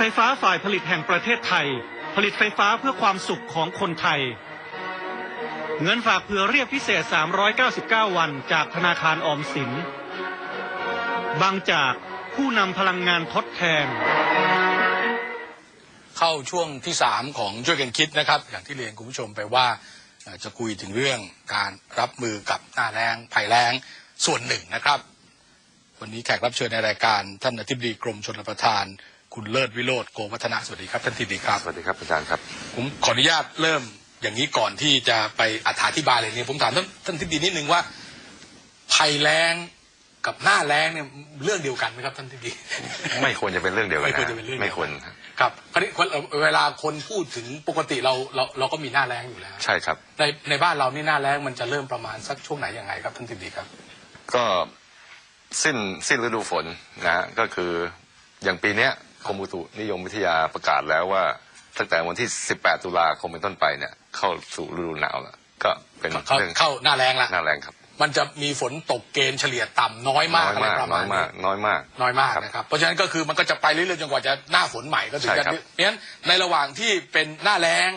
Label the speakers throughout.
Speaker 1: ไฟฟ้าฝ่ายผลิตแห่งประเทศไทย ผลิตไฟฟ้าเพื่อความสุขของคนไทย เงินฝากเผื่อเรียกพิเศษ 399 วันจากธนาคารออมสิน บางจากผู้นำพลังงานทดแทน
Speaker 2: เข้าช่วงที่สามของช่วยกันคิดนะครับ อย่างที่เรียนคุณผู้ชมไปว่าจะคุยถึงเรื่องการรับมือกับหน้าแรงภัยแล้งส่วนหนึ่งนะครับ วันนี้แขกรับเชิญในรายการท่านอธิบดีกรมชลประทาน คุณเลิศวิโรธโกวัฒนะสวัสดีครับท่านทิดีครับ
Speaker 3: สวัสดีครับอาจารย์ครับ
Speaker 2: ผมขออนุญาตเริ่มอย่างนี้ก่อนที่จะไปอธิบายเลยเนี่ยผมถามท่านท่านทิดีนิดนึงว่าภัยแล้งกับหน้าแล้งเนี่ยเรื่องเดียวกันไหมครับท่านทิดี
Speaker 3: ไม่ควรจะเป็นเรื่องเดียวกัน
Speaker 2: ไม่ควรจะเป็นเรื่องเดียวกัน
Speaker 3: ไม่ควรครับ
Speaker 2: ครับคราวนี้คนเวลาคนพูดถึงปกติเราเราเราก็มีหน้าแรงอยู่แล้ว
Speaker 3: ใช่ครับ
Speaker 2: ในในบ้านเรานี่หน้าแรงมันจะเริ่มประมาณสักช่วงไหนยังไงครับท่านทิดีครับ
Speaker 3: ก็สิ้นสิ้นฤดูฝนนะฮะก็คืออย่างปีเนี้ยก รมอุตุนิยมวิทยาประกาศแล้วว่า ตั้งแต่วันที่ 18 ตุลาคมเป็นต้นไปเนี่ย เข้าสู่ฤดูหนาวแล้วก็เป็น
Speaker 2: เข้า
Speaker 3: เรื่อง
Speaker 2: เข้าหน้าแรงละ
Speaker 3: หน้าแรงครับ
Speaker 2: มันจะมีฝนตกเกณฑ์เฉลี่ยต่ำน้อยมาก
Speaker 3: น้อย
Speaker 2: อะไร
Speaker 3: มาก
Speaker 2: ประ
Speaker 3: น้
Speaker 2: มา
Speaker 3: อ
Speaker 2: ณ
Speaker 3: ย
Speaker 2: นี้
Speaker 3: มากน้อยมาก
Speaker 2: น้อยมาก
Speaker 3: ครับ
Speaker 2: นะครับ เพราะฉะนั้นก็คือมันก็จะไปเรื่อยๆจนกว่าจะหน้าฝนใหม่ก็ถึง
Speaker 3: ใช่
Speaker 2: จะ
Speaker 3: ครับ
Speaker 2: เพราะฉะนั้นในระหว่างที่เป็นหน้าแรง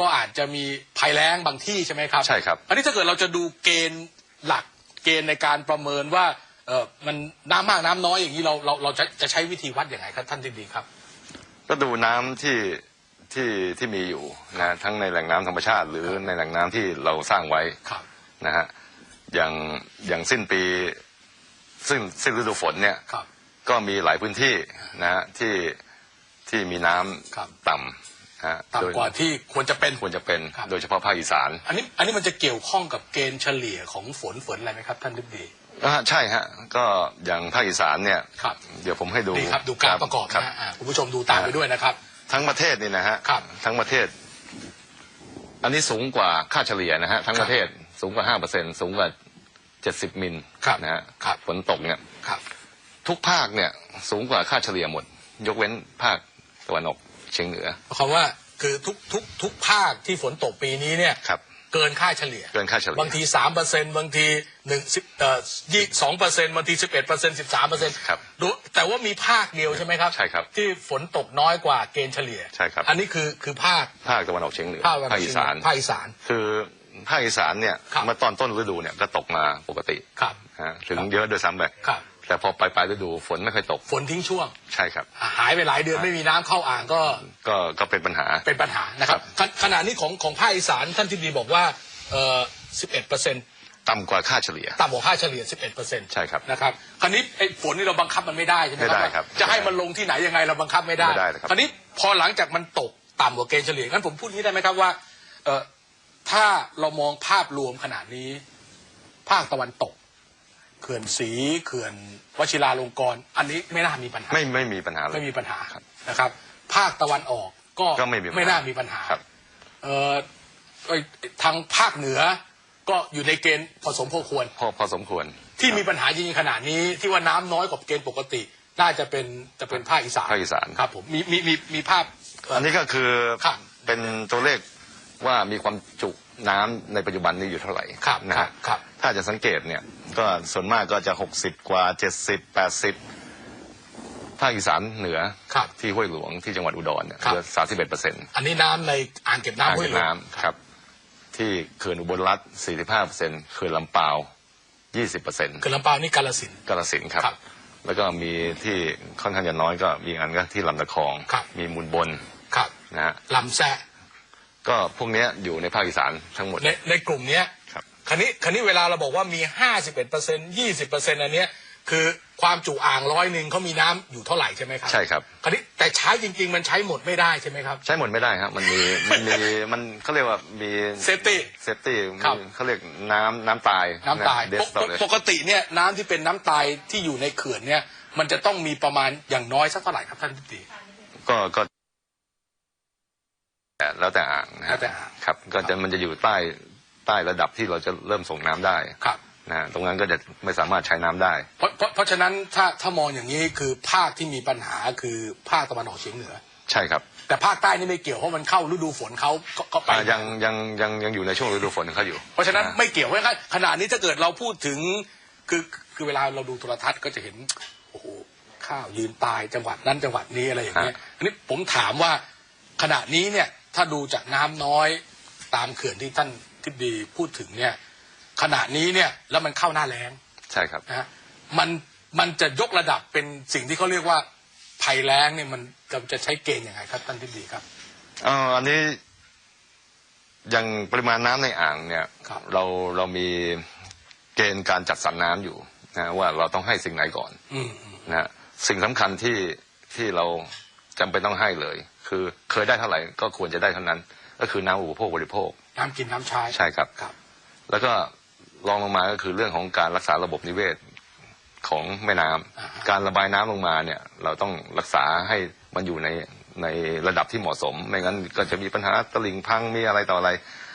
Speaker 2: ก็อาจจะมีภัยแล้งบางที่ใช่ไหมครับ
Speaker 3: ใช่ครับ
Speaker 2: อันนี้ถ้าเกิดเราจะดูเกณฑ์หลักเกณฑ์ในการประเมินว่า เออมันน้ำมากน้ำน้อยอย่างนี้เราเราเราจะจะใช้วิธีวัดอย่างไรครับ ท่านทิดีครับ
Speaker 3: ก็ดูน้ำที่ที่ที่มีอยู่นะทั้งในแหล่งน้ำธรรมชาติ หรือในแหล่งน้ำที่เราสร้างไว้
Speaker 2: ครับ
Speaker 3: นะฮะอย่างอย่างสิ้นปีซึ่งสิ้นฤดูฝนเนี่ย
Speaker 2: ครับ
Speaker 3: ก็มีหลายพื้นที่นะฮะที่ที่มีน้
Speaker 2: ครับำ
Speaker 3: ต่ำนะฮะโดย
Speaker 2: ต่ำกว่าที่ควรจะเป็น
Speaker 3: ควรจะเป็น
Speaker 2: ครับ
Speaker 3: โดยเฉพาะภาคอีสาน
Speaker 2: อันนี้อันนี้มันจะเกี่ยวข้องกับเกณฑ์เฉลี่ยของฝนฝนอะไรไหมครับ ท่านทิดี
Speaker 3: อ่าใช่ฮะก็อย่างภาคอีสานเนี่ย
Speaker 2: ครับ
Speaker 3: เดี๋ยวผมให้ดู
Speaker 2: ดีครับดูการประกอบ
Speaker 3: ครับ
Speaker 2: นะฮะอ่าคุณผู้ชมดูตามไปด้วยนะครับ
Speaker 3: ทั้งประเทศนี่นะฮะ
Speaker 2: ครับ
Speaker 3: ทั้งประเทศ อันนี้สูงกว่าค่าเฉลี่ยนะฮะทั้ง
Speaker 2: ครับ
Speaker 3: ประเทศสูงกว่าห้าเปอร์เซ็นสูงกว่าเจ็ดสิบมิล
Speaker 2: ครับ
Speaker 3: นะฮะ
Speaker 2: ครับ
Speaker 3: ฝนตกเนี่ย
Speaker 2: ครับ
Speaker 3: ทุกภาคเนี่ยสูงกว่าค่าเฉลี่ยหมด ยกเว้นภาคตะวันออกเฉียงเหนือ
Speaker 2: หมายความว่าคือทุกทุกทุกภาคที่ฝนตกปีนี้เนี่ย
Speaker 3: ครับ
Speaker 2: เกินค่าเฉลี่ย
Speaker 3: เกินค่าเฉลี่ย
Speaker 2: บางทีสามเปอร์เซ็นบางทีหนึ่งสิบเอ่อยี่สองเปอร์เซ็นบางทีสิบเอ็ดเปอร์เซ็นสิบสามเปอร์เซ็น
Speaker 3: ครับ
Speaker 2: แต่ว่ามีภาคเดียวใช่ไหมครับ
Speaker 3: ใช่ครับ
Speaker 2: ที่ฝนตกน้อยกว่าเกณฑ์เฉลี่ย
Speaker 3: ใช่ครับ
Speaker 2: อันนี้คือคือภาค
Speaker 3: ภาคตะวันออกเฉียงเหนือ
Speaker 2: ภาคตะวันออก
Speaker 3: อีสาน
Speaker 2: ภาคอีสาน
Speaker 3: คือ ภาคอีสานเนี่ย
Speaker 2: ครับ
Speaker 3: เมื่อตอนต้นฤดูเนี่ยก็ตกมาปกติ
Speaker 2: ครับ
Speaker 3: ฮะถึง
Speaker 2: ครับ
Speaker 3: เยอะโดวยซ้ำไป
Speaker 2: ครับ
Speaker 3: แต่พอปลายปลายฤดูฝนไม่ค่อยตก
Speaker 2: ฝนทิ้งช่วง
Speaker 3: ใช่ครับ
Speaker 2: อะหายไปหลายเดือนไม่มีน้ำเข้าอ่างก็
Speaker 3: ก็ก็เป็นปัญหา
Speaker 2: เป็นปัญหานะครับขณขณะนี้ของของภาคอีสานท่านที่ดีบอกว่าเอ่อสิบเอ็ดเปอร์เซ็นต์
Speaker 3: ต่ำกว่าค่าเฉลี่ย
Speaker 2: ต่ำกว่าค่าเฉลี่ย 11เปอร์เซ็นต์
Speaker 3: ใช่ครับ
Speaker 2: นะครับคราวนี้ไอ้ฝนนี่เราบังคับมันไม่ได้ใช่ไหม
Speaker 3: ไม่ได้ครับ
Speaker 2: จะให้มันลงที่ไหนยังไงเราบังคับไม่ได้
Speaker 3: ไม่ได้นะครับ
Speaker 2: คราวนี้พอหลังจากมันตกต่ำกว่าเกณฑ์เฉลี่ยงั้นผมพูดนี้ได้ไหมครับว่าเอ่อ ถ้าเรามองภาพรวมขนาดนี้ ภาคตะวันตก เขื่อนศรีเขื่อนวชิราลงกรณ์อันนี้ไม่น่ามีปัญหา
Speaker 3: ไม่ไม่มีปัญหาเลย
Speaker 2: ไม่มีปัญหา
Speaker 3: ครับ
Speaker 2: นะครับ ภาคตะวันออกก็
Speaker 3: ก็ไม่มีปัญหา
Speaker 2: ไม่น่ามีปัญหา
Speaker 3: ครับ
Speaker 2: เอ่อเอ้ยทางภาคเหนือก็อยู่ในเกณฑ์พอสมพอควร
Speaker 3: พอพอสมควร
Speaker 2: ที่มีปัญหาจริงๆขนาดนี้ที่ว่าน้ำน้อยกว่าเกณฑ์ปกติ น่าจะเป็นจะเป็นภาคอีสาน
Speaker 3: ภาคอีสาน
Speaker 2: ครับผมมีมีมีมีภาพเอั
Speaker 3: นนี้ก็คือ
Speaker 2: ครับ
Speaker 3: เป็นตัวเลข ว่ามีความจุน้ำในปัจจุบันนี้อยู่เท่าไหร่
Speaker 2: ครับ
Speaker 3: นะครับฮะ
Speaker 2: ครับ
Speaker 3: ถ้าจะสังเกตเนี่ยก็ส่วนมากก็จะหกสิบกว่าเจ็ดสิบแปดสิบภาคอีสานเหนือ
Speaker 2: ครับ
Speaker 3: ที่ห้วยหลวงที่จังหวัดอุดรเนี่ย
Speaker 2: ครับ
Speaker 3: เหลือสามสิบเอ็ดเปอร์เซ็นต์
Speaker 2: อันนี้น้ำในอ่างเก็บน้ำ
Speaker 3: อ่าง
Speaker 2: ห้วย
Speaker 3: เก็บ
Speaker 2: หลวง
Speaker 3: น้ำครับ ที่เขื่อนอุบลรัฐสี่สิบห้าเปอร์เซ็นต์เขื่อนลำปาวยี่สิบเปอร์เซ็นต์
Speaker 2: เขื่อนลำปาวนี่กาลสินธุ์
Speaker 3: กาฬสินธุ์ครับ
Speaker 2: ครับ
Speaker 3: แล้วก็มีที่ค่อนข้างจะน้อยก็มีอันก็ที่ลำตะคอง
Speaker 2: ครับ
Speaker 3: มีมูลบน
Speaker 2: ครับ
Speaker 3: นะฮะ
Speaker 2: ลำแซะ
Speaker 3: ก็พวกเนี้ยอยู่ในภาคอีสานทั้งหมด
Speaker 2: ในในกลุ่มเนี้ย
Speaker 3: ครับ
Speaker 2: คันนี้คันนี้เวลาเราบอกว่ามีห้าสิบเอ็ดเปอร์เซ็นยี่สิบเปอร์เซ็นต์อันเนี้ยคือความจุอ่างร้อยหนึ่งเขามีน้ำอยู่เท่าไหร่ใช่ไหมครับ
Speaker 3: ใช่ครับ
Speaker 2: คันนี้แต่ใช้จริง ๆ มันใช้หมดไม่ได้ใช่ไหมครับ
Speaker 3: ใช้หมดไม่ได้ครับ มันมีมันมีมันเขาเรียกว่ามี
Speaker 2: Safety
Speaker 3: เซฟตี้
Speaker 2: ครับ
Speaker 3: เขาเรียกน้ำน้ำตาย
Speaker 2: น้ำตาย
Speaker 3: เด
Speaker 2: ป
Speaker 3: ส
Speaker 2: ก
Speaker 3: ต่อเลย
Speaker 2: ปกติเนี่ยน้ำที่เป็นน้ำตายที่อยู่ในเขื่อนเนี่ยมันจะต้องมีประมาณอย่างน้อยสักเท่าไหร่ครับท่านทิติ
Speaker 3: ก็ก็ แล้วแต่อ่างนะฮะ
Speaker 2: แล้วแต่อ่าง
Speaker 3: ครับ ก็จะมันจะอยู่ใต้ใต้ระดับที่เราจะเริ่มส่งน้ำได้
Speaker 2: ครับ
Speaker 3: นะฮะตรงนั้นก็จะไม่สามารถใช้น้ำได้
Speaker 2: เพราะเพราะเพราะฉะนั้นถ้าถ้ามองอย่างนี้คือภาคที่มีปัญหาคือภาคตะวันออกเฉียงเหนือ
Speaker 3: ใช่ครับ
Speaker 2: แต่ภาคใต้นี่ไม่เกี่ยวเพราะมันเข้าฤดูฝนเขาก็ก็ไป
Speaker 3: อ่ายังยังยังยังอยู่ในช่วงฤดูฝนของเขาอยู่
Speaker 2: เพราะฉะนั้น
Speaker 3: อ่
Speaker 2: ไม่เกี่ยวเพราะฉะนั้นขณะนี้ถ้าเกิดเราพูดถึงคือคือเวลาเราดูโทรทัศน์ก็จะเห็นโอ้โหข้าวยืนตายจังหวัดนั้นจังหวัดนี้อะไรอย่างเงี้ย
Speaker 3: ฮะ
Speaker 2: อันนี้ผมถามว่าขณะนี้เนี่ย ถ้าดูจากน้ำน้อยตามเขื่อนที่ท่านทิบดีพูดถึงเนี่ยขณะนี้เนี่ยแล้วมันเข้าหน้าแล้ง
Speaker 3: ใช่ครับ
Speaker 2: นะฮะมันมันจะยกระดับเป็นสิ่งที่เขาเรียกว่าภัยแล้งเนี่ยมันจะจะใช้เกณฑ์ยังไงครับท่านทิบดีครับ
Speaker 3: เอ่ออันนี้อย่างปริมาณน้ำในอ่างเนี่ย
Speaker 2: ครับ
Speaker 3: เราเรามีเกณฑ์การจัดสรรน้ำอยู่นะว่าเราต้องให้สิ่งไหนก่อน
Speaker 2: อืมอืม
Speaker 3: นะฮะสิ่งสำคัญที่ที่เราจำเป็นต้องให้เลย คือเคยได้เท่าไหร่ก็ควรจะได้เท่านั้น ก็คือน้ำอุปโภคบริโภค
Speaker 2: น้ำกินน้ำใช้
Speaker 3: ใช่ครับ
Speaker 2: ครับ
Speaker 3: แล้วก็รองลงมาก็คือเรื่องของการรักษาระบบนิเวศของแม่น้ำ
Speaker 2: อ่าฮะ
Speaker 3: การระบายน้ำลงมาเนี่ย เราต้องรักษาให้มันอยู่ในในระดับที่เหมาะสม ไม่งั้นก็จะมีปัญหาตลิ่งพังมีอะไรต่ออะไร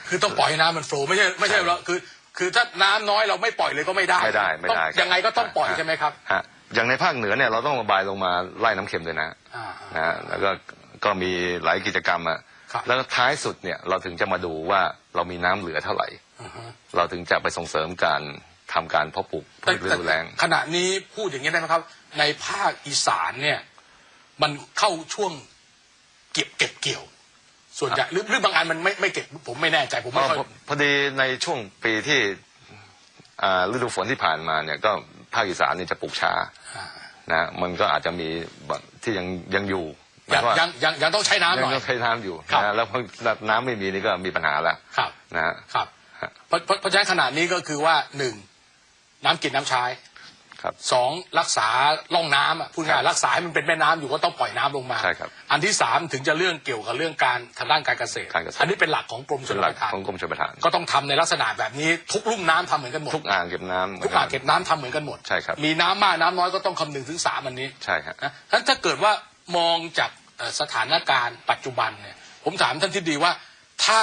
Speaker 2: คือต้องปล่อยให้น้ำมันโฟล์ไม่ใช่ไม่ใช่เราคือ คือถ้าน้ำน้อยเราไม่ปล่อยเลยก็ไม่ได้
Speaker 3: ไม่ได้ไม่ได้
Speaker 2: ต้องยังไงก็ต้องปล่อยใช่ไหมครับ
Speaker 3: ฮะอย่างในภาคเหนือเนี่ยเราต้องระบายลงมาไล่น้ำเค็มด้วยนะ
Speaker 2: อ่า
Speaker 3: นะฮะแล้วก็ ก็มีหลายกิจกรรมอะ
Speaker 2: ครับ
Speaker 3: แล้วก็ท้ายสุดเนี่ยเราถึงจะมาดูว่าเรามีน้ำเหลือเท่าไหร่
Speaker 2: อือฮึ
Speaker 3: เราถึงจะไปส่งเสริมการทำการเพาะปลูกพื
Speaker 2: แต่
Speaker 3: ชฤ
Speaker 2: แต่
Speaker 3: ดูแล้ง
Speaker 2: ขณะนี้พูดอย่างนี้ได้ไหมครับ ในภาคอีสานเนี่ย มันเข้าช่วงเก็บเก็บเกี่ยว ส่วนใหญ่หรือหรือบางอันมันไม่ไม่เก็บผมไม่แน่ใจผม
Speaker 3: พ
Speaker 2: ไม่
Speaker 3: อ
Speaker 2: ค่อย
Speaker 3: พอพอดีในช่วงปีที่อ่าฤดูฝนที่ผ่านมาเนี่ยก็ภาคอีสานนี่จะปลูกช้า
Speaker 2: อ่า
Speaker 3: นะมันก็อาจจะมีบางที่ยังยังอยู่ ห
Speaker 2: ยั
Speaker 3: มางยความว่า
Speaker 2: ยังยังยังต้องใช้น้ำห
Speaker 3: ยัง
Speaker 2: น่อย
Speaker 3: ต้องใช้น้ำอยู่
Speaker 2: ครับ
Speaker 3: นะแล้วพอน้ำไม่มีนี่ก็มีปัญหาแล้ว
Speaker 2: ครับ
Speaker 3: นะฮะ
Speaker 2: ครับ
Speaker 3: ฮะ
Speaker 2: เพราะเพราะเพราะฉะนั้นขนาดนี้ก็คือว่าหนึ่งน้ำกินน้ำใช้
Speaker 3: ครับ
Speaker 2: สองรักษาล่องน้ำอะพูดง่ายๆรักษาให้มันเป็นแม่น้ำอยู่ก็ต้องปล่อยน้ำลงมา
Speaker 3: ใช่ครับ
Speaker 2: อันที่สามถึงจะเรื่องเกี่ยวกับเรื่องการทางด้านการเกษตร
Speaker 3: การเกษตร
Speaker 2: อันนี้เป็นหลักของกรมช
Speaker 3: เป็น
Speaker 2: ล
Speaker 3: หลั
Speaker 2: ป
Speaker 3: ก
Speaker 2: ระทาน
Speaker 3: ของกรมชลประทาน
Speaker 2: ก็ต้องทำในลักษณะแบบนี้ทุกลุ่มน้ำทำเหมือนกันหมด
Speaker 3: ทุกอ่างเก็บน้ำหมื
Speaker 2: ทุ
Speaker 3: น
Speaker 2: กอ่างเก็บน้ำทำเหมือนกันหมด
Speaker 3: ใช่ครับ
Speaker 2: มีน้ำมากน้ำน้อยก็ต้องคำนึงถึงสามอันนี้
Speaker 3: ใช่ฮะ
Speaker 2: นะฉะนั้นถ้าเกิดว่ามองจากเอ่อ สถานการณ์ปัจจุบันเนี่ยผมถามท่านที่ดีว่าถ้า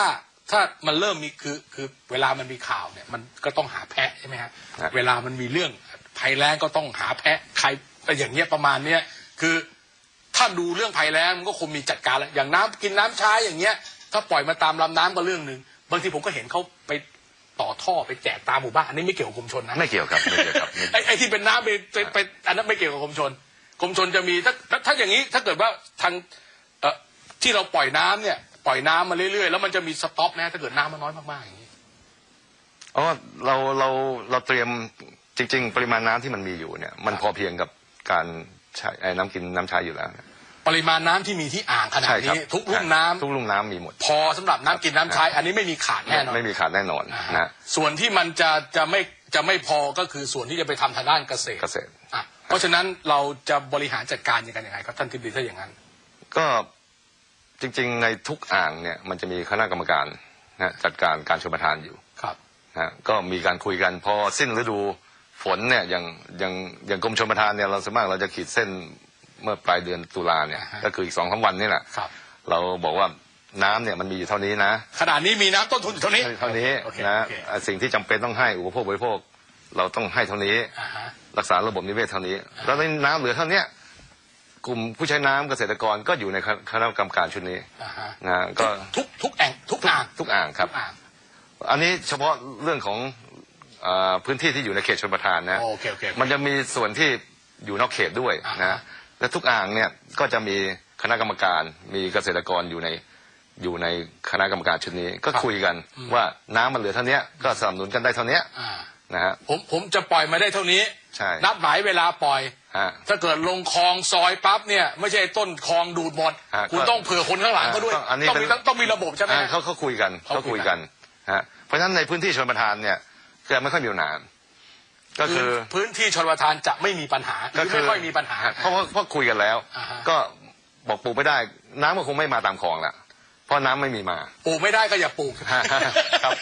Speaker 2: ถ้ามันเริ่มมีคือคือเวลามันมีข่าวเนี่ยมันก็ต้องหาแพะใช่ไหมฮะ
Speaker 3: ครับ
Speaker 2: เวลามันมีเรื่องภัยแล้งก็ต้องหาแพะใครอย่างเงี้ยประมาณเนี้ยคือถ้าดูเรื่องภัยแล้งมันก็คงมีจัดการแล้วอย่างน้ำกินน้ำใช้อย่างเงี้ย ถ้าปล่อยมาตามลำน้ำก็เรื่องหนึ่งบางทีผมก็เห็นเขาไปต่อท่อไปแจกตามหมู่บ้านอันนี้ไม่เกี่ยวกับกรมชนนะ
Speaker 3: ไม่เกี่ยวครับไม่เกี่ยวครับไม่
Speaker 2: ไอ้ไอ้ที่เป็นน้ำไปไปไปอันนั้นไม่เกี่ยวกับกรมชน กรมชนจะมีถ้าถ้าถ้าอย่างนี้ถ้าเกิดว่าทางเอ่อที่เราปล่อยน้ำเนี่ยปล่อยน้ำมาเรื่อยๆ แล้วมันจะมีสต็อปนะถ้าเกิดน้ำมันน้อยมากๆอย่างนี้
Speaker 3: อ๋อเราเราเราเตรียมจริง ๆ ปริมาณน้ำที่มันมีอยู่เนี่ย มันพอเพียงกับการใช้ไอ้น้ำกินน้ำใช้อยู่แล้วนะ
Speaker 2: ปริมาณน้ำที่มีที่อ่างขนาด
Speaker 3: ใช่ครับ
Speaker 2: นี้ ทุกรุ่มน้ำ
Speaker 3: ทุกรุ่มน้ำมีหมด
Speaker 2: พอสำหรับน้ำกินน้ำใช้ อันนี้ไม่มีขาดแน่นอน
Speaker 3: ไม่มีขาดแน่นอน
Speaker 2: อ่าฮะ
Speaker 3: นะ
Speaker 2: ส่วนที่มันจะจะไม่จะไม่พอก็คือส่วนที่จะไปทำทางด้านเกษตร
Speaker 3: เกษตร
Speaker 2: อะ เพราะฉะนั้นเราจะบริหารจัดการยังไงยังไงครับท่านทิบดีถ้าอย่างนั้น
Speaker 3: ก็จริง ๆ ในทุกอ่างเนี่ยมันจะมีคณะกรรมการนะจัดการการชลประทานอยู่
Speaker 2: ครับ
Speaker 3: นะก็มีการคุยกันพอสิ้นฤดูฝนเนี่ยอย่างอย่างอย่างกรมชลประทานเนี่ยเราสามารถเราจะขีดเส้นเมื่อปลายเดือนตุลาเนี่ย
Speaker 2: อ่าฮะ
Speaker 3: ก็คืออีกสองสามวันนี่แหละ
Speaker 2: ครับ
Speaker 3: เราบอกว่าน้ำเนี่ยมันมีอยู่เท่านี้นะ
Speaker 2: ขณะนี้มีน้ำต้นทุนอยู่เท่านี้
Speaker 3: เท่านี้
Speaker 2: โอเค
Speaker 3: นะ
Speaker 2: โอเค
Speaker 3: อะสิ่งที่จำเป็นต้องให้อุปโภคบริโภค เราต้องให้เท่านี้
Speaker 2: อ่าฮะ
Speaker 3: รักษาระบบนิเวศเท่านี้ แล้วในน้ำเหลือเท่าเนี้ยกลุ่มผู้ใช้น้ำเกษตรกรก็อยู่ในคณะกรรมการชุดนี้
Speaker 2: อ่าฮะ
Speaker 3: นะก็
Speaker 2: ทุกทุกแอ่งทุกอ่าง
Speaker 3: ทุกอ่างครับ
Speaker 2: ทุกอ่าง
Speaker 3: อันนี้เฉพาะเรื่องของอ่าพื้นที่ที่อยู่ในเขตชนประทานนะ
Speaker 2: โอเคโอเค
Speaker 3: มันจะมีส่วนที่อยู่นอกเขตด้วย
Speaker 2: อ่า
Speaker 3: นะ
Speaker 2: ฮะ
Speaker 3: และทุกอ่างเนี่ยก็จะมีคณะกรรมการมีเกษตรกรอยู่ในอยู่ในคณะกรรมการชุดนี้ ก็คุยกันว่าน้ำมันเหลือเท่านี้ก็สนับสนุนกันได้เท่านี้
Speaker 2: อ่า
Speaker 3: นะฮะ
Speaker 2: ผมผมจะปล่อยมาได้เท่านี้
Speaker 3: ใช่
Speaker 2: นัดหมายเวลาปล่อย
Speaker 3: ฮะ
Speaker 2: ถ้าเกิดลงคลองซอยปั๊บเนี่ย ไม่ใช่ต้นคลองดูดหมด
Speaker 3: อ่า
Speaker 2: คุณ
Speaker 3: ก็
Speaker 2: ต้องเผื่อคนข้างหลังเขาด้วย
Speaker 3: อ่าอันนี้
Speaker 2: ต้อง
Speaker 3: เป็
Speaker 2: มี
Speaker 3: น
Speaker 2: ต้องต้องมีระบบใช่ไหม
Speaker 3: อ่า
Speaker 2: ฮะ
Speaker 3: เขาเขาคุยกัน
Speaker 2: เขา
Speaker 3: เขา
Speaker 2: คุ
Speaker 3: คุ
Speaker 2: ย
Speaker 3: ย
Speaker 2: กั
Speaker 3: กันน ฮะเพราะฉะนั้นในพื้นที่ชนประทานเนี่ยจะไม่ค่อยมีปัญหาก็คือ
Speaker 2: พื้นที่ชนประทานจะไม่มีปัญหาห
Speaker 3: ก็
Speaker 2: รือ
Speaker 3: คื
Speaker 2: ไม่ค่อยมีปัญหา
Speaker 3: เพราะว่าเพราะคุยกันแล้ว
Speaker 2: อ่าฮะ
Speaker 3: ก็บอกปลูกไม่ได้ น้ำก็คงไม่มาตามคลองละเพราะน้ำไม่มีมา
Speaker 2: ปลูกไม่ได้ก็อย่าปลูก
Speaker 3: ครับ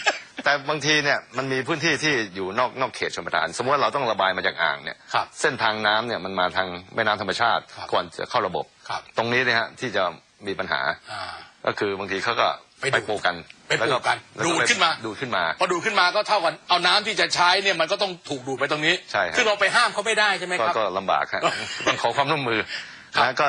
Speaker 3: แต่บางทีเนี่ยมันมีพื้นที่ที่อยู่นอกนอกเขตชนประทาน สมมติว่าเราต้องระบายมาจากอ่างเนี่ย
Speaker 2: ครับ
Speaker 3: เส้นทางน้ำเนี่ยมันมาทางแม่น้ำธรรมชาติ
Speaker 2: ครับ
Speaker 3: ก่อนจะเข้าระบบ
Speaker 2: ครับ
Speaker 3: ตรงนี้เนี่ยฮะที่จะมีปัญหา
Speaker 2: อ่า
Speaker 3: ก็คือบางทีเขาก็
Speaker 2: ไปดูด
Speaker 3: ไปปลูกกัน
Speaker 2: ไปปลูกกัน
Speaker 3: แล้ว
Speaker 2: ดูด
Speaker 3: ไป
Speaker 2: ขึ้นมา
Speaker 3: ดูดขึ้นมา
Speaker 2: พอดูดขึ้นมาก็เท่ากันเอาน้ำที่จะใช้เนี่ยมันก็ต้องถูกดูดไปตรงนี้
Speaker 3: ใช่ครับ
Speaker 2: ซึ่งเราไปห้ามเขาไม่ได้ใช่ไหม
Speaker 3: ก็
Speaker 2: ครับ
Speaker 3: ก็ลำบากฮะ ต้องขอความร่วมมือ
Speaker 2: ครับ
Speaker 3: นะก็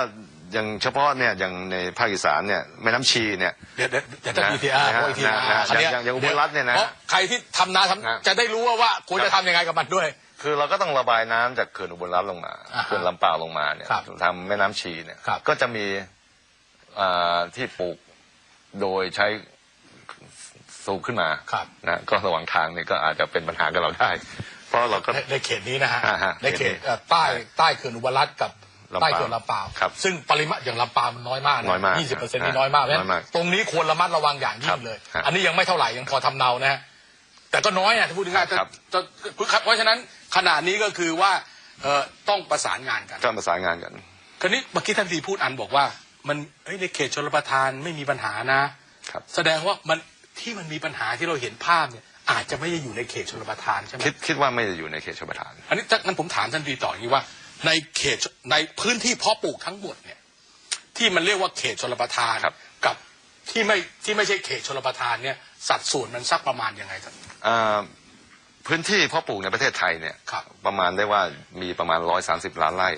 Speaker 3: อย่างเฉพาะเนี่ยอย่างในภาคอีสานเนี่ยแม่น้ำชีเนี่ย
Speaker 2: เดี๋ยวเดี๋ยวเดี๋ยวจะ
Speaker 3: นะ
Speaker 2: มีทีอาร์
Speaker 3: นะฮะ
Speaker 2: อีทีอาร์
Speaker 3: นะฮะ
Speaker 2: คันเนี้
Speaker 3: อย่างอย่างอุบลรัฐเนี่ยนะ
Speaker 2: เพราะใครที่ทำนาทำ
Speaker 3: นะ
Speaker 2: จะได้รู้ว่าว่าควร
Speaker 3: ครั
Speaker 2: จะ
Speaker 3: บ
Speaker 2: ทำยังไงกับมันด้วย
Speaker 3: คือเราก็ต้องระบายน้ำจากเขื่อนอุบลรัตน์ลงมา
Speaker 2: อ่าฮะ
Speaker 3: เขื่อนลำปาวลงมาเนี่ย
Speaker 2: ครับ
Speaker 3: ทำแม่น้ำชีเนี่ย
Speaker 2: ครับ
Speaker 3: ก็จะมีอ่าที่ปลูกโดยใช้สูบขึ้นมา
Speaker 2: ครับ
Speaker 3: นะก็ระหว่างทางเนี่ยก็อาจจะเป็นปัญหากับเราได้ เพราะเราก็
Speaker 2: ในในเขตนี้นะฮะ
Speaker 3: อ่าฮะ
Speaker 2: ในเขต
Speaker 3: เขตนี้
Speaker 2: เอ่อใต้ใต้เขื่อนอุบลรัตน์กับ
Speaker 3: ลำปาว
Speaker 2: ใต้เขื่อนลำปาว
Speaker 3: ครับ
Speaker 2: ซึ่งปริมาณอย่างลำปาวมันน้อยมากนะ
Speaker 3: น้อยมาก
Speaker 2: ยี่สิบเปอร์เซ็นต์
Speaker 3: ฮะ
Speaker 2: นี่น้อยมากเพราะฉะ
Speaker 3: น้อยมาก
Speaker 2: นั้นตรงนี้ควรระมัดระวังอย่างยิ่
Speaker 3: ครั
Speaker 2: ง
Speaker 3: บ
Speaker 2: เลย
Speaker 3: ฮะ
Speaker 2: อันนี้ยังไม่เท่าไหร่ยังพอทำเนานะฮะแต่ก็น้อยอะถ้าพูดง่ายๆจะ
Speaker 3: ครับ
Speaker 2: จะเพราะฉะนั้นขณะนี้ก็คือว่าเอ่อต้องประสานงานกัน
Speaker 3: ก็ประสานงานกัน
Speaker 2: คราวนี้เมื่อกี้ท่านทีพูดอันบอกว่า มันเอ้ยในเขตชลประทานไม่มีปัญหานะ
Speaker 3: ครับ
Speaker 2: แสดงว่ามันที่มันมีปัญหาที่เราเห็นภาพเนี่ยอาจจะไม่ได้อยู่ในเขตชลประทานใช่ไหม
Speaker 3: คิดคิดว่าไม่ได้อยู่ในเขตชลประทาน
Speaker 2: อันนี้ถ้างั้นผมถามท่านทีต่ออย่างนี้ว่า ในเขตในพื้นที่เพาะปลูกทั้งหมดเนี่ยที่มันเรียกว่าเขตชลประทาน
Speaker 3: ครับ
Speaker 2: กับที่ไม่ที่ไม่ใช่เขตชลประทานเนี่ยสัดส่วนมันสักประมาณยังไงครับ
Speaker 3: อ่าพื้นที่เพาะปลูกในประเทศไทยเนี่ย
Speaker 2: ครับ
Speaker 3: ประมาณได้ว่ามีประมาณร้อยสาสิบล้านไร่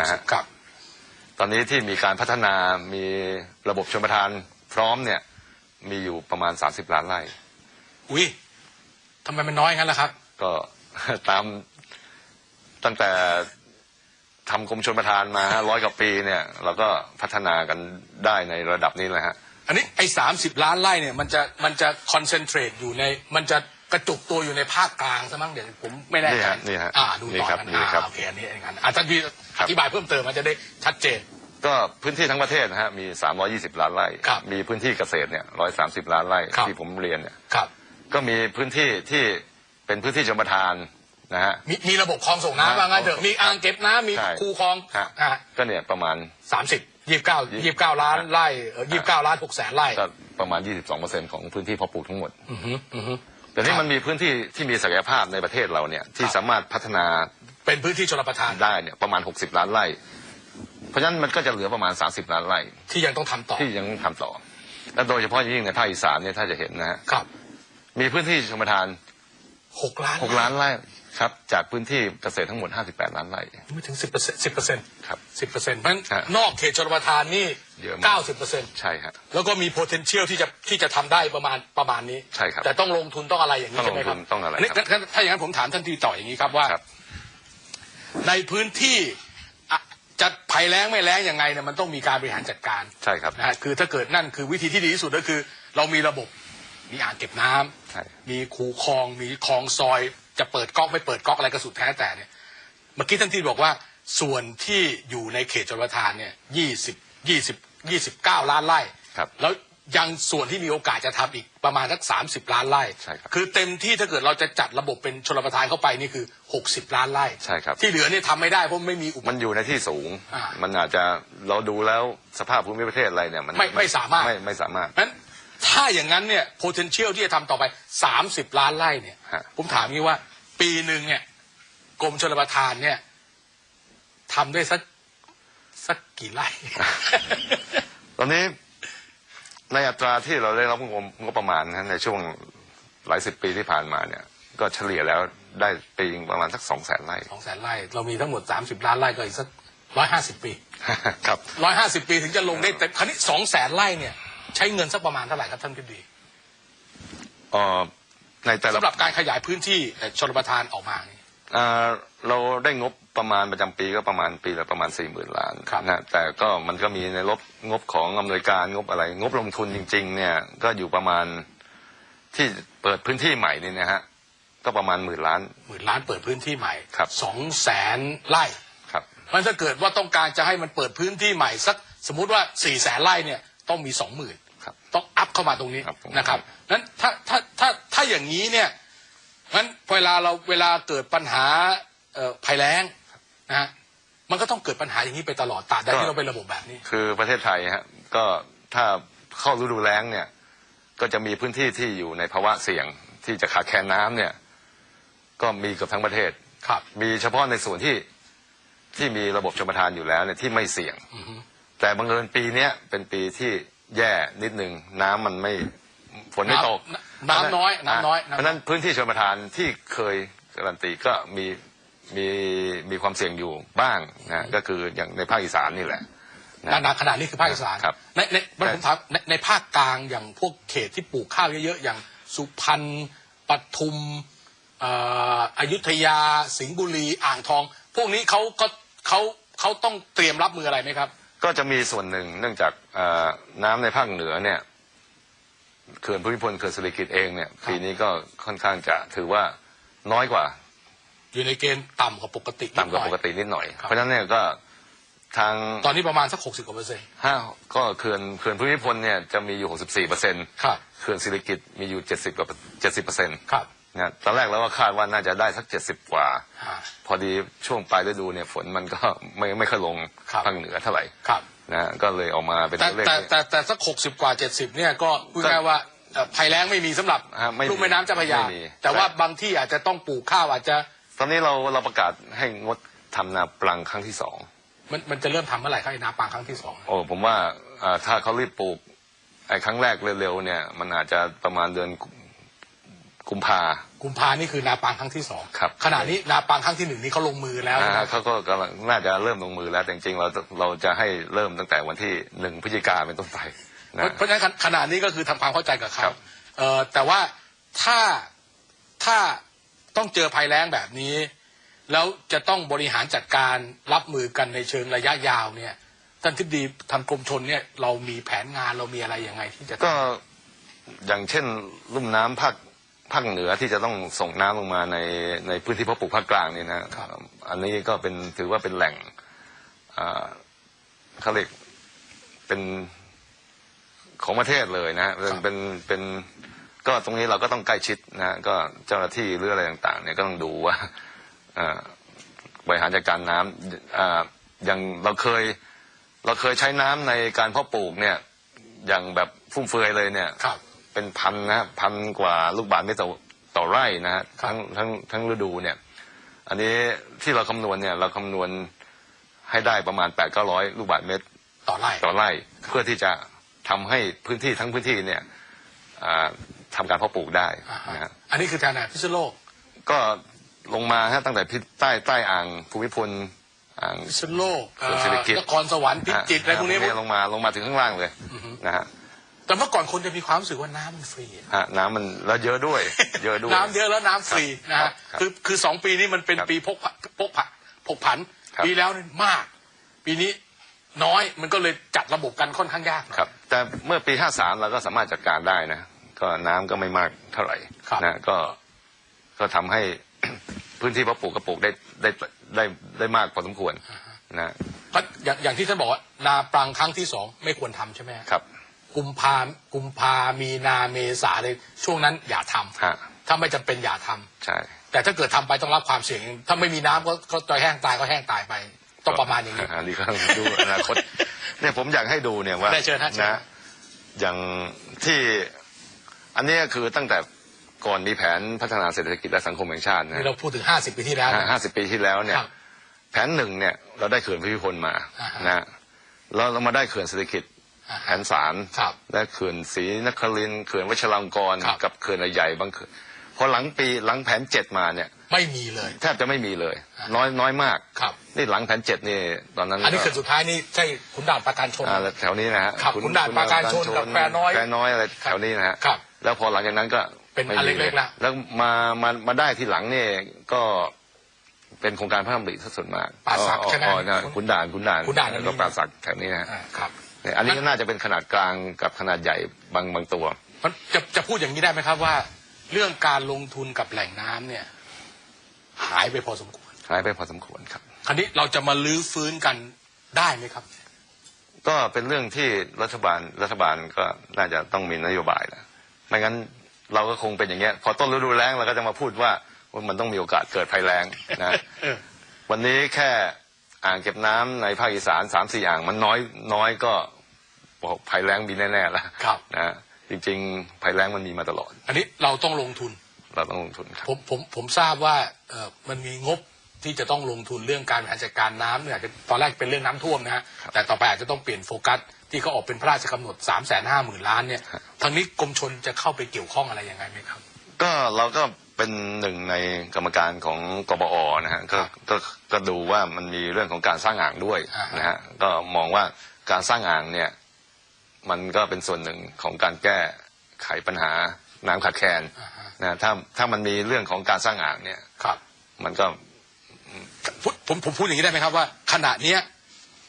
Speaker 3: นะฮะ
Speaker 2: ครับ
Speaker 3: ตอนนี้ที่มีการพัฒนามีระบบชลประทานพร้อมเนี่ยมีอยู่ประมาณ 30 ล้านไร่
Speaker 2: อุ้ยทำไมมันน้อยงั้นล่ะครับ
Speaker 3: ก็ตามตั้งแต่ ทำกรมชลประทานมาร้อยกว่าปีเนี่ย เราก็พัฒนากันได้ในระดับนี้แหละฮะ
Speaker 2: อันนี้ไอ้สามสิบล้านไร่เนี่ยมันจะมันจะคอนเซนเทรตอยู่ใน มันจะกระจุกตัวอยู่ในภาคกลางซะมั้งเดี๋ยวผมไม่แน่
Speaker 3: นี่
Speaker 2: ใจ
Speaker 3: ฮะนี่ฮะ
Speaker 2: อ่าดู
Speaker 3: นี่
Speaker 2: ต่อ
Speaker 3: ครับ
Speaker 2: กัน
Speaker 3: นี่ครับ
Speaker 2: อ่าโอเคอันนี้อย่างนั้นอ่าท่านพี่
Speaker 3: ครั
Speaker 2: อบ ธิบายเพิ่มเติมมันจะได้ชัดเจน
Speaker 3: ก็พื้นที่ทั้งประเทศนะฮะมี 320 ล้านไร่
Speaker 2: ครับ
Speaker 3: มีพื้นที่เกษตรเนี่ย130 ล้านไร่
Speaker 2: ครับ
Speaker 3: ที่ผมเรียนเนี่ย
Speaker 2: ครับ
Speaker 3: ก็มีพื้นที่ที่เป็นพื้นที่ชลประทาน นะฮะ
Speaker 2: มีมีระบบคลองส่งน้ำว่างั้นเถอะมีอ่างเก็บน้ำมี
Speaker 3: ใช่
Speaker 2: คูคลอง
Speaker 3: ฮะ
Speaker 2: อ่า
Speaker 3: ก็เนี่ยประมาณ
Speaker 2: สามสิบยี่สิบเก้ายี่สิบเก้าล้านไร่เออยี่สิบเก้าล้านหกแสนไร่
Speaker 3: ก็ประมาณ 22%ของพื้นที่เพาะปลูกทั้งหมด
Speaker 2: อือฮึอือฮึ
Speaker 3: แต่นี่
Speaker 2: ครับ
Speaker 3: มันมีพื้นที่ที่มีศักยภาพในประเทศเราเนี่ยที่
Speaker 2: ครับ
Speaker 3: สามารถพัฒนา
Speaker 2: เป็นพื้นที่ชลประทาน
Speaker 3: ได้เนี่ยประมาณ 60 ล้านไร่ เพราะฉะนั้นมันก็จะเหลือประมาณ 30 ล้านไร่
Speaker 2: ที่ยังต้องทำต่อ
Speaker 3: ที่ยังต้องทำต่อ และโดยเฉพาะอย่างยิ่งในภาคอีสานเนี่ยถ้าจะเห็นนะฮะ
Speaker 2: ครับ
Speaker 3: มีพื้นที่ชลประทาน
Speaker 2: หกล้าน
Speaker 3: 6 ล้านไร่ ครับ จากพื้นที่เกษตรทั้งหมด 58 ล้านไร่
Speaker 2: ไม่ถึงสิบเปอร์เซ็นต์สิบเปอร์เซ็นต์
Speaker 3: ครับ
Speaker 2: สิบเปอร์เซ็นต์เพราะฉะนั้น
Speaker 3: ฮะ
Speaker 2: นอกเขตชลประทานนี่
Speaker 3: เยอะมาก
Speaker 2: เก้าสิบเปอร์เซ็นต์
Speaker 3: ใช่ฮะ
Speaker 2: แล้วก็มี potential ที่จะที่จะทำได้ประมาณประมาณนี้
Speaker 3: ใช่ครับ
Speaker 2: แต่ต้องลงทุนต้องอะไรอย่างนี้
Speaker 3: ต้อง
Speaker 2: ใช่ไหมครับ
Speaker 3: ลงทุนต้องอะไร
Speaker 2: นนี้
Speaker 3: ครับ
Speaker 2: งั้นถ้าอย่างนั้นผมถามท่านทีต่ออย่างนี้ครับว่า
Speaker 3: ครับ
Speaker 2: ในพื้นที่อะจะภัยแล้งไม่แล้งยังไงเนี่ยมันต้องมีการบริหารจัดการ
Speaker 3: ใช่ครับ
Speaker 2: นะฮะคือถ้าเกิดนั่นคือวิธีที่ดีที่สุดก็คือ เรามีระบบมีอ่างเก็บน้ำ
Speaker 3: ใช่
Speaker 2: มีคูคลองมีคลองซอย จะเปิดก๊อกไม่เปิดก๊อกอะไรก็สุดแท้แต่เนี่ยเมื่อกี้ท่านที่บอกว่าส่วนที่อยู่ในเขตชลประทานเนี่ยยี่สิบยี่สิบยี่สิบเก้าล้านไร่
Speaker 3: ครับ
Speaker 2: แล้วยังส่วนที่มีโอกาสจะทำอีกประมาณสักสามสิบล้านไร่
Speaker 3: ใช่ครับ
Speaker 2: คือเต็มที่ถ้าเกิดเราจะจัดระบบเป็นชลประทานเข้าไปนี่คือหกสิบล้านไร่
Speaker 3: ใช่ครับ
Speaker 2: ที่เหลือเนี่ยทำไม่ได้เพราะไม่มีอุป
Speaker 3: มันอยู่ในที่สูง
Speaker 2: อ่า
Speaker 3: มันอาจจะเราดูแล้วสภาพภูมิประเทศอะไรเนี่ยมัน
Speaker 2: ไม่ไม่สามารถ
Speaker 3: ไม่ไม่สามารถ
Speaker 2: นั้น ถ้าอย่างนั้นเนี่ย potential ที่จะทำต่อไป 30 ล้านไร่เนี่ย
Speaker 3: ฮะ
Speaker 2: ผมถามงี้ว่า ปีหนึ่งเนี่ยกรมชลประทานเนี่ยทำได้สักสักกี่ไร่
Speaker 3: ตอนนี้ในอัตราที่เราได้รับงบงบประมาณนะในช่วงหลายสิบปีที่ผ่านมาเนี่ย ก็เฉลี่ยแล้วได้ปีประมาณสักสองแสนไร่
Speaker 2: สองแสนไร่ เรามีทั้งหมด 30 ล้านไร่ก็อีกสักร้อยห้าสิบปี
Speaker 3: ครับ
Speaker 2: ร้อยห้าสิบปีถึงจะลงได้เต็มคราวนี้สองแสนไร่เนี่ย ใช้เงินสักประมาณเท่าไหร่ครับท่านทิบดี
Speaker 3: เอ่อในแต่ละ
Speaker 2: สำหรับการขยายพื้นที่เอ่อชลประทานออกมานี่
Speaker 3: เอ่อเราได้งบประมาณประจำปีก็ประมาณปีละประมาณสี่หมื่นล้าน
Speaker 2: ครับ
Speaker 3: นะแต่ก็มันก็มีในลบงบของอำนวยการงบอะไร งบลงทุนจริง ๆ เนี่ยก็อยู่ประมาณที่เปิดพื้นที่ใหม่นี่นะฮะก็ประมาณหมื่นล้าน
Speaker 2: หมื่นล้านเปิดพื้นที่ใหม่
Speaker 3: ครับ
Speaker 2: สองแสนไร่
Speaker 3: ครับ
Speaker 2: มันถ้าเกิดว่าต้องการจะให้มันเปิดพื้นที่ใหม่สักสมมุติว่าสี่แสนไร่เนี่ยต้องมีสองหมื่น
Speaker 3: ครับ
Speaker 2: ต้องอัพเข้ามาตรงนี้
Speaker 3: ครับผม
Speaker 2: นะครับนั้นถ้าถ้าถ้าถ้าอย่างนี้เนี่ยงั้นเวลาเราเวลาเกิดปัญหาเอ่อภัยแล้งนะฮะมันก็ต้องเกิดปัญหาอย่างนี้ไปตลอดตราบใดที่เราเป็นระบบแบบนี้
Speaker 3: คือประเทศไทยฮะก็ถ้าเข้าฤดูแล้งเนี่ย ก็จะมีพื้นที่ที่อยู่ในภาวะเสี่ยงที่จะขาดแคลนน้ำเนี่ย ก็มีเกือบทั้งประเทศ
Speaker 2: ครับ
Speaker 3: มีเฉพาะในส่วนที่ที่มีระบบชลประทานอยู่แล้วเนี่ยที่ไม่เสี่ยง
Speaker 2: อือฮึ
Speaker 3: แต่บังเอิญปีเนี้ยเป็นปีที่ แย่นิดนึงน้ำมันไม่ฝนไม่ตก
Speaker 2: น้ำน้อยน้ำน้อย
Speaker 3: เพราะฉะนั้นพื้นที่ชลประทานที่เคยการันตีก็มีมีมีความเสี่ยงอยู่บ้างนะก็คืออย่างในภาคอีสานนี่แหละนะ
Speaker 2: หนักๆขนาดนี้คือภาคอีสาน
Speaker 3: ครับ
Speaker 2: ในในมันผมถามในในภาคกลางอย่างพวกเขตที่ปลูกข้าวเยอะๆอย่างสุพรรณปทุมเอ่ออยุธยา สิงห์บุรี อ่างทอง พวกนี้เขาก็เขาเขาต้องเตรียมรับมืออะไรไหมครับ
Speaker 3: ก็จะมีส่วนหนึ่งเนื่องจากเอ่อน้ำในภาคเหนือเนี่ยเขื่อนภูมิพลเขื่อนสิริกิติ์เองเนี่ย
Speaker 2: ครับ
Speaker 3: ปีนี้ก็ค่อนข้างจะถือว่าน้อยกว่า
Speaker 2: อยู่ในเกณฑ์ต่ำกว่าปกติ
Speaker 3: ต่ำกว่า
Speaker 2: นิ
Speaker 3: ป
Speaker 2: ดห
Speaker 3: ก
Speaker 2: น่อย
Speaker 3: ตินิดหน่อย
Speaker 2: ครับ
Speaker 3: เพราะฉะนั้นเนี่ยก็ทาง
Speaker 2: ตอนนี้ประมาณสักหกสิบกว่าเปอร์เซ็นต์
Speaker 3: ห้าก็เขื่อนเขื่อนภูมิพลเนี่ยจะมีอยู่64เปอร์เซ็นต์
Speaker 2: ครับ
Speaker 3: เขื่อนสิริกิติ์มีอยู่70กว่า70เปอร์เซ็นต์
Speaker 2: ครับ
Speaker 3: นะตอนแรกเราก็คาดว่าน่าจะได้สัก70กว่า
Speaker 2: อ่า
Speaker 3: พอดีช่วงปลายฤดูเนี่ยฝนมันก็ไม่ไม่ค่อยลง
Speaker 2: ครับ
Speaker 3: ภาคเหนือเท่าไหร่
Speaker 2: ครับ
Speaker 3: นะก็เลยออกมาเป็น
Speaker 2: แต่
Speaker 3: ตัวเลข
Speaker 2: แต่
Speaker 3: ที่
Speaker 2: แต่แต่สักหกสิบกว่าเจ็ดสิบเนี่ยก็พูดง่ายๆว่าเอ่อภัยแล้งไม่มีสำหรับ
Speaker 3: ฮะไม่มี
Speaker 2: ลูกแม่น้ำเจ้าพระยา
Speaker 3: ไม่มี
Speaker 2: แต่ว่า
Speaker 3: ใช่
Speaker 2: บางที่อาจจะต้องปลูกข้าวอาจจะ
Speaker 3: ตอนนี้เราเราประกาศให้งดทำนาปลังครั้งที่สอง
Speaker 2: มันมันจะเริ่มทำเมื่อไหร่ครับไอ้นาปางครั้งที่สอง
Speaker 3: โอ้ผมว่าอ่าถ้าเขารีบปลูกไอ้ครั้งแรกเร็วๆเนี่ยมันอาจจะประมาณเดือน กุกุมภา
Speaker 2: กุมภานี่คือนาปางครั้งที่สอง
Speaker 3: ครับ
Speaker 2: ขณะนี้นาปางครั้งที่หนึ่งนี่เขาลงมือแล้ว
Speaker 3: อ่า
Speaker 2: นะ
Speaker 3: เขาก็กำลังน่าจะเริ่มลงมือแล้ว แต่จริงๆเราเราจะให้เริ่มตั้งแต่วันที่หนึ่งพฤศจิกาเป็นต้นไป
Speaker 2: เพ
Speaker 3: นะ
Speaker 2: ราะเพราะฉะนั้นขณขณะนี้ก็คือทำความเข้าใจกับ
Speaker 3: ครั
Speaker 2: เขา
Speaker 3: บ
Speaker 2: เอ่อแต่ว่าถ้าถ้าต้องเจอภัยแล้งแบบนี้ แล้วจะต้องบริหารจัดการรับมือกันในเชิงระยะยาวเนี่ยท่านทิบดีทางกรมชนเนี่ยเรามีแผนงานเรามีอะไรยังไงที่จะทำ
Speaker 3: ก็อย่างเช่นลุ่มน้ำภาค ภาคเหนือที่จะต้องส่งน้ำลงมาในในพื้นที่เพาะปลูกภาคกลางนี่นะครับอันนี้ก็เป็นถือว่าเป็นแหล่งอ่าเขาเรียกเป็นของประเทศเลยนะเป็นเป็นเป็นก็ตรงนี้เราก็ต้องใกล้ชิดนะก็เจ้าหน้าที่หรืออะไรต่าง ๆ เนี่ยก็ต้องดูว่าอ่าบริหารจัดการน้ำอ่าอย่างเราเคยเราเคยใช้น้ำในการเพาะปลูกเนี่ย อย่างแบบฟุ่มเฟือยเลยเนี่ย
Speaker 2: ครับ
Speaker 3: เป็นพันนะพันกว่าลูกบาศก์เมตรต่อต่อไร่นะฮะ
Speaker 2: ครับ
Speaker 3: ทั้งทั้งทั้งฤดูเนี่ย อันนี้ที่เราคำนวณเนี่ยเราคำนวณให้ได้ประมาณแปดเก้าร้อยลูกบาศก์เมตร
Speaker 2: ต่อไร่
Speaker 3: ต่อไร่ เพื่อที่จะทำให้พื้นที่ทั้งพื้นที่เนี่ยอ่าทำการเพาะปลูกได้
Speaker 2: อ่าฮะ
Speaker 3: นะฮะ
Speaker 2: อันนี้คือแถวไหนพิษณุโลก
Speaker 3: ก็ลงมาฮะตั้งแต่พิใต้ใต้อ่างภูมิพลอ่าง
Speaker 2: พิษณุโลกเอ่อ
Speaker 3: เศรษฐกิจ
Speaker 2: นครสวรรค์พิจิตรอะไรพวกนี้
Speaker 3: ลงมาลงมาถึงข้างล่างเลยนะฮะ
Speaker 2: แต่เมื่อก่อนคนจะมีความรู้สึกว่าน้ำมันฟรีอะ
Speaker 3: ฮะน้ำมันแล้วเยอะด้วย เยอะด้วย
Speaker 2: น้ำเยอะแล้วน้ำฟรีนะ
Speaker 3: ครั
Speaker 2: ฮะ
Speaker 3: บครับ
Speaker 2: คือคือสองปีนี้มันเป็น
Speaker 3: ครับ
Speaker 2: ปีพกผพกผันพกผัน
Speaker 3: ครับ
Speaker 2: ปีแล้วนี่มาก ปีนี้น้อยมันก็เลยจัดระบบกันค่อนข้างยากหน่อย
Speaker 3: ครับ แต่เมื่อปี53เราก็สามารถจัดการได้นะ ก็น้ำก็ไม่มากเท่าไหร่
Speaker 2: ครับ
Speaker 3: นะก็ก็ทำให้พื้นที่เพาะปลูกก็ปลูกได้ได้ได้ได้มากพอสมควรนะ
Speaker 2: เพราะอย่างอย่างที่ท่านบอกว่านาปรังครั้งที่สองไม่ควรทำใช่ไหมฮะ
Speaker 3: ครับ
Speaker 2: กุมภากุมภามีนาเมษาเลยช่วงนั้นอย่าทำ
Speaker 3: ฮะ
Speaker 2: ถ้าไม่จำเป็นอย่าทำ
Speaker 3: ใช่
Speaker 2: แต่ถ้าเกิดทำไปต้องรับความเสี่ยง ถ้าไม่มีน้ำก็ก็จะแห้งตายก็แห้งตายไป ต้องประมาณอย่างนี้
Speaker 3: อันนี้ก็ดูอนาคตเนี่ยผมอยากให้ดูเนี่ยว่า
Speaker 2: ได้เชิญฮะเชิญ
Speaker 3: นะอย่างที่อันนี้ก็คือตั้งแต่ก่อนมีแผนพัฒนาเศรษฐกิจและสังคมแห่งชาตินะ
Speaker 2: นี่เราพูดถึงห้าสิบปีที่แล้วนะ
Speaker 3: ห้าสิบปีที่แล้วเนี่ย
Speaker 2: ครับ
Speaker 3: แผนหนึ่งเนี่ยเราได้เขื่อนภูมิพลมา
Speaker 2: อ่าฮะ
Speaker 3: นะแล้วเรามาได้เขื่อนเศรษฐกิจ
Speaker 2: อ่า
Speaker 3: แผ
Speaker 2: ฮะ
Speaker 3: นสาร
Speaker 2: ครับ
Speaker 3: และเขื่อนศรีนครินทร์เขื่อนวัชรลงกรณ์
Speaker 2: ครับ
Speaker 3: กับเขื่อนใหญ่ๆบางเขื่อนพอหลังปีหลังแผนเจ็ดมาเนี่ย
Speaker 2: ไม่มีเลย
Speaker 3: แทบจะไม่มีเลย
Speaker 2: อ่า
Speaker 3: น้อยน้อยมาก
Speaker 2: ครับ
Speaker 3: นี่หลังแผนเจ็ดนี่ตอนนั้น
Speaker 2: อันนี้คือสุดท้ายนี่ใช่ขุนด่านปราการชน
Speaker 3: อ่าแล้วแถวนี้นะฮะ
Speaker 2: ครับขุนด่านปราการชนกับแควน้อย
Speaker 3: แควน้อยอะไรแถวนี้นะฮะ
Speaker 2: ครับ
Speaker 3: แล้วพอหลังจากนั้นก็
Speaker 2: เป็น
Speaker 3: ไม่
Speaker 2: อัน
Speaker 3: มี
Speaker 2: เล็กๆละ
Speaker 3: แล้วมามามาได้ทีหลังเนี่ยก็เป็นโครงการพระราชดำริซะส่วนมาก
Speaker 2: ป่าสัก
Speaker 3: อ๋อ
Speaker 2: ใช่ไหม
Speaker 3: อ๋ออ๋อขุนด่านขุนด่าน
Speaker 2: ขุนด่านอันนี้
Speaker 3: แล้วก็ป่าสักแถวนี้นะฮะ
Speaker 2: อ่าครับ
Speaker 3: เนี่ยอันนี้ก็น่าจะเป็นขนาดกลางกับขนาดใหญ่บางบางตัว
Speaker 2: มันจะจะพูดอย่างนี้ได้ไหมครับว่า เรื่องการลงทุนกับแหล่งน้ำเนี่ย หายไปพอสมควร
Speaker 3: หายไปพอสมควรครับ
Speaker 2: คราวนี้เราจะมาลื้อฟื้นกันได้ไหมครับ
Speaker 3: ก็เป็นเรื่องที่รัฐบาลรัฐบาลก็น่าจะต้องมีนโยบายนะไม่งั้นเราก็คงเป็นอย่างเงี้ย พอต้นฤดูแล้งเราก็จะมาพูดว่าว่ามันต้องมีโอกาสเกิดภัยแล้งนะ
Speaker 2: เออ
Speaker 3: วันนี้แค่อ่างเก็บน้ำในภาคอีสานสามสี่อ่างมันน้อยน้อยก็ บอกภัยแล้งมีแน่ๆแล้ว
Speaker 2: ครับ
Speaker 3: นะจริงๆภัยแล้งมันมีมาตลอด
Speaker 2: อันนี้เราต้องลงทุน
Speaker 3: เราต้องลงทุนครับ
Speaker 2: ผมผมผมทราบว่าเออมันมีงบที่จะต้องลงทุนเรื่องการบริหารจัดการน้ำเนี่ยอาจจะตอนแรกเป็นเรื่องน้ำท่วมนะฮะ
Speaker 3: ครับ
Speaker 2: แต่ต่อไปอาจจะต้องเปลี่ยนโฟกัสที่เขาออกเป็นพระราชกำหนด3ามแสนห้าหมื่นล้านเนี่ย
Speaker 3: ครับ
Speaker 2: ทางนี้กรมชนจะเข้าไปเกี่ยวข้องอะไรยังไงไหมครับ
Speaker 3: ก็เราก็เป็นหนึ่งในกรรมการของกบอนะฮะก็ก็ก็ดูว่ามันมีเรื่องของการสร้างอ่างด้วย
Speaker 2: อ่าฮะ
Speaker 3: นะฮะก็มองว่าการสร้างอ่างเนี่ย มันก็เป็นส่วนหนึ่งของการแก้ไขปัญหาน้ำขาดแคลน
Speaker 2: อ่าฮะ
Speaker 3: นะถ้าถ้ามันมีเรื่องของการสร้างอ่างเนี่ย
Speaker 2: ครับ
Speaker 3: มันก็
Speaker 2: ผมผมผมพูดอย่างนี้ได้ไหมครับว่า ขณะเนี้ย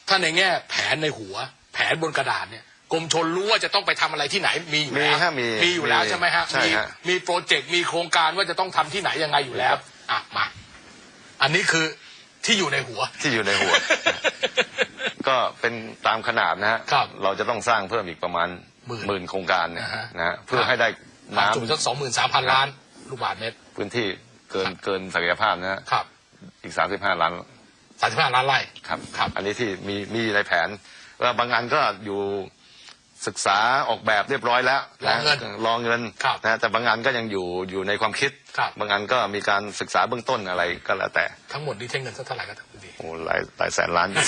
Speaker 2: ถ้าในแง่แผนในหัว แผนบนกระดาษเนี่ยกรมชนรู้ว่าจะต้องไปทำอะไรที่ไหนมีอยู่
Speaker 3: มี
Speaker 2: แล้ว
Speaker 3: ฮะมี
Speaker 2: มีอยู่แล้วใช่ไหมฮะ
Speaker 3: ใช่
Speaker 2: มี
Speaker 3: ฮะ
Speaker 2: มีโปรเจกต์มีโครงการว่าจะต้องทำที่ไหนยังไงอยู่แล้วอะมา อันนี้คือที่อยู่ในหัว
Speaker 3: ที่อยู่ในหัว ก็เป็นตามขนาดนะฮะ
Speaker 2: ครับ
Speaker 3: เราจะต้องสร้างเพิ่มอีกประมาณ
Speaker 2: หมื่น
Speaker 3: หมื่นโครงการเนี่ย
Speaker 2: อ่าฮะ
Speaker 3: นะฮะเพื่อให้ได้
Speaker 2: ความ
Speaker 3: น้ำ
Speaker 2: จุสักสองหมื่นสามพันล้าน ลูกบาศก์เมตร
Speaker 3: พื้นที่เกินเกินศักยภาพนะฮะ
Speaker 2: ครับ
Speaker 3: อีกสามสิบห้าล้าน
Speaker 2: สามสิบห้าล้านไร่
Speaker 3: ครับ
Speaker 2: ครับ
Speaker 3: อันนี้ที่มีมีในแผนแล้วบางอันก็อยู่ศึกษาออกแบบเรียบร้อยแล้ว
Speaker 2: รอเงิน
Speaker 3: รอเงิน
Speaker 2: ครับ
Speaker 3: นะแต่บางอันก็ยังอยู่อยู่ในความคิด
Speaker 2: ครับ
Speaker 3: บางอันก็มีการศึกษาเบื้องต้นอะไรก็แล้วแต่
Speaker 2: ทั้งหมดนี่ใช้เงินสักเท่าไหร่ก็ทำดี
Speaker 3: โอ้หลายหลายแสนล้านอยู่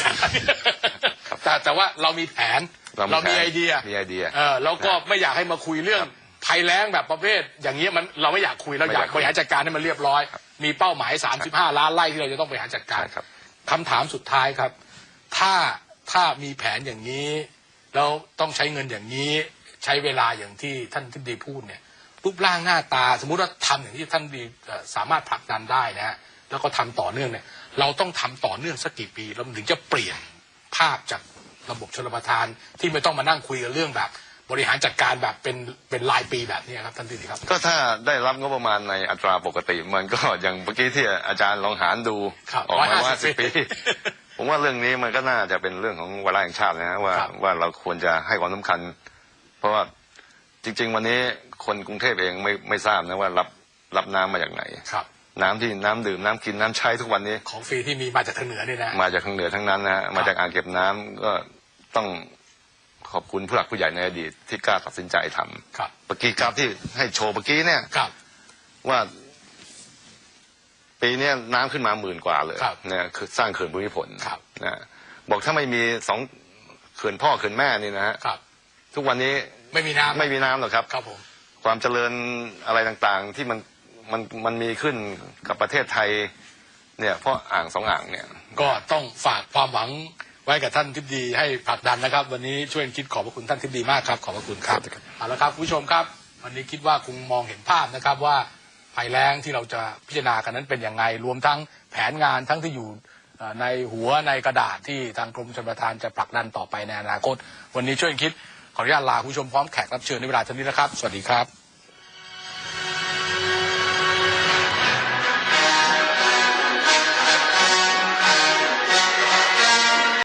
Speaker 2: แต่แต่ว่าเรามีแผน
Speaker 3: เรามี
Speaker 2: เรามี
Speaker 3: แผน
Speaker 2: ไอเดีย
Speaker 3: มีไอเดีย
Speaker 2: เออแล้วก็ไม่อยากให้มาคุยเรื่องภัยแล้งแบบประเภท อย่างนี้ยมันเราไม่อยากคุยเรา
Speaker 3: ไม่
Speaker 2: อาย
Speaker 3: อยากก
Speaker 2: บริหารจัดการให้มันเรียบร้อย มีเป้าหมาย 35 ล้านไร่ที่เราจะต้องบริหารจัดการ
Speaker 3: ใช่ครับ
Speaker 2: คำถามสุดท้ายครับ ถ้าถ้ามีแผนอย่างนี้ แล้วต้องใช้เงินอย่างนี้ ใช้เวลาอย่างที่ท่านทิบดีพูดเนี่ย รูปร่างหน้าตา สมมุติว่าทำอย่างที่ท่านดีเอ่อสามารถผลักดันได้นะฮะแล้วก็ทำต่อเนื่องเนี่ย เราต้องทำต่อเนื่องสักกี่ปีเราถึงจะเปลี่ยนภาพจากระบบชลประทานที่ไม่ต้องมานั่งคุยกันเรื่องแบบ บริหารจัดการแบบเป็นเป็นรายปีแบบนี้ครับท่านทิบดีครับ
Speaker 3: ก็ถ้าได้รับงบประมาณในอัตราปกติ มันก็อย่างเมื่อกี้ที่อาจารย์ลองหารดู
Speaker 2: ครับ
Speaker 3: ออกมาว่า
Speaker 2: 150
Speaker 3: สิบปี ผมว่าเรื่องนี้มันก็น่าจะเป็นเรื่องของวาระแห่งชาตินะฮะว่า
Speaker 2: ครับ
Speaker 3: ว่าเราควรจะให้ความสำคัญ เพราะว่าจริง ๆ วันนี้คนกรุงเทพเองไม่ไม่ทราบนะว่ารับรับน้ำมาจากไหน
Speaker 2: ครับ
Speaker 3: น้ำที่น้ำดื่มน้ำกินน้ำใช้ทุกวันนี้
Speaker 2: ของฟรีที่มีมาจากทางเหนือเนี่ยนะ
Speaker 3: มาจากทางเหนือทั้งนั้นนะฮะมาจากอ่างเก็บน้ำก็ต้องขอบคุณผู้หลักผู้ใหญ่ในอดีตที่กล้าตัดสินใจทำ
Speaker 2: ครับ
Speaker 3: เมื่อกี้ครับที่ให้โชว์เมื่อกี้เนี่ย
Speaker 2: ครับ
Speaker 3: ว่าปีเนี้ยน้ำขึ้นมาหมื่นกว่าเลย
Speaker 2: ครับ
Speaker 3: เนี่ยคือสร้างเขื่อนภูมิพล
Speaker 2: ครับ
Speaker 3: นะบอกถ้าไม่มีสองเขื่อนพ่อเขื่อนแม่นี่นะฮะ
Speaker 2: ครับ
Speaker 3: ทุกวันนี้
Speaker 2: ไม่มีน้ำ
Speaker 3: ไม่มีน้ำหรอกครับ
Speaker 2: ครับผม
Speaker 3: ความเจริญอะไรต่างๆ ที่มัน มันมันมีขึ้นกับประเทศไทยเนี่ยเพราะอ่างสองอ่างเนี่ย
Speaker 2: ก็ต้องฝากความหวังไว้กับท่านทิบดีให้ผลักดันนะครับ วันนี้ช่วยคิดขอบพระคุณท่านทิบดีมากครับ ขอบพระคุณครับเอาละครับคุณผู้ชมครับ วันนี้คิดว่าคงมองเห็นภาพนะครับว่าภัยแล้งที่เราจะพิจารณากันนั้นเป็นยังไง รวมทั้งแผนงานทั้งที่อยู่เอ่อในหัวในกระดาษที่ทางกรมชลประทานจะผลักดันต่อไปในอนาคต วันนี้ช่วยคิดขออนุญาตลาคุณผู้ชมพร้อมแขกรับเชิญในเวลาเท่านี้นะครับ สวัสดีครับ